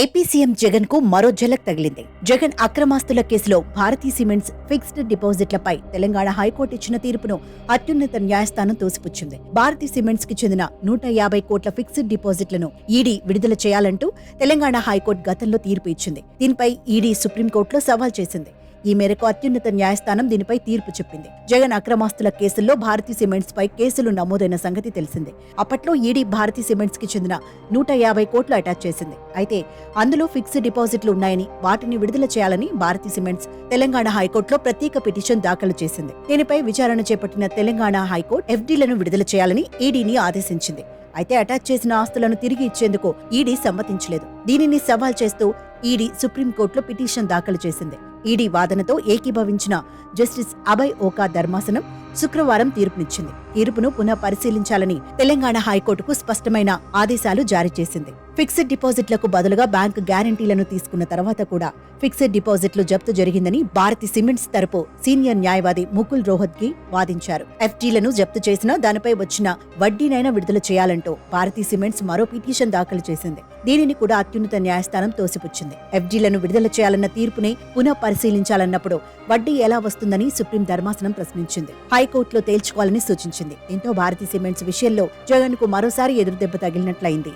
AP CM జగన్కు మరో ఝలక్ తగిలింది. జగన్ అక్రమాస్తుల కేసులో భారతీ సిమెంట్స్ ఫిక్స్డ్ డిపాజిట్లపై తెలంగాణ హైకోర్టు ఇచ్చిన తీర్పును అత్యున్నత న్యాయస్థానం తోసిపుచ్చింది. భారతీ సిమెంట్స్కి చెందిన నూట యాభై కోట్ల ఫిక్స్డ్ డిపాజిట్లను ఈడీ విడుదల చేయాలంటూ తెలంగాణ హైకోర్టు గతంలో తీర్పు ఇచ్చింది. దీనిపై ఈడీ సుప్రీంకోర్టులో సవాల్ చేసింది. ఈ మేరకు అత్యున్నత న్యాయస్థానం దీనిపై తీర్పు చెప్పింది. జగన్ అక్రమాస్తుల కేసుల్లో భారతీ సిమెంట్స్ పై కేసులు నమోదైన సంగతి తెలిసిందే. అప్పట్లో ఈడీ భారతీ సిమెంట్స్కి చెందిన నూట యాభై కోట్లు అటాచ్ చేసింది. అయితే అందులో ఫిక్స్డ్ డిపాజిట్లు ఉన్నాయని వాటిని విడుదల చేయాలని భారతీ సిమెంట్స్ తెలంగాణ హైకోర్టులో ప్రత్యేక పిటిషన్ దాఖలు చేసింది. దీనిపై విచారణ చేపట్టిన తెలంగాణ హైకోర్టు ఎఫ్డీలను విడుదల చేయాలని ఈడీని ఆదేశించింది. అయితే అటాచ్ చేసిన ఆస్తులను తిరిగి ఇచ్చేందుకు ఈడీ సమ్మతించలేదు. దీనిని సవాల్ చేస్తూ ఈడీ సుప్రీంకోర్టులో పిటిషన్ దాఖలు చేసింది. ఈడీ వాదనతో ఏకీభవించిన జస్టిస్ అభయ్ ఓకా ధర్మాసనం శుక్రవారం తీర్పునిచ్చింది. తీర్పును పునః పరిశీలించాలని తెలంగాణ హైకోర్టుకు స్పష్టమైన ఆదేశాలు జారీ చేసింది. ఫిక్స్డ్ డిపాజిట్లకు బదులుగా బ్యాంకు గ్యారంటీలను తీసుకున్న తర్వాత కూడా ఫిక్స్డ్ డిపాజిట్లు జప్తు జరిగిందని భారతి సిమెంట్స్ తరపు సీనియర్ న్యాయవాది ముకుల్ రోహత్గి వాదించారు. ఎఫ్టీలను జప్తు చేసినా దానిపై వచ్చిన వడ్డీనైనా విడుదల చేయాలంటూ భారతీ సిమెంట్స్ మరో పిటిషన్ దాఖలు చేసింది. దీనిని కూడా అత్యున్నత న్యాయస్థానం తోసిపుచ్చింది. ఎఫ్డీలను విడుదల చేయాలన్న తీర్పుని పునః పరిశీలించాలన్నప్పుడు వడ్డీ ఎలా వస్తుందని సుప్రీం ధర్మాసనం ప్రశ్నించింది. హైకోర్టులో తేల్చుకోవాలని సూచించింది. దీంతో భారతీ సిమెంట్స్ విషయంలో జగన్కు మరోసారి ఎదురుదెబ్బ తగిలినట్లయింది.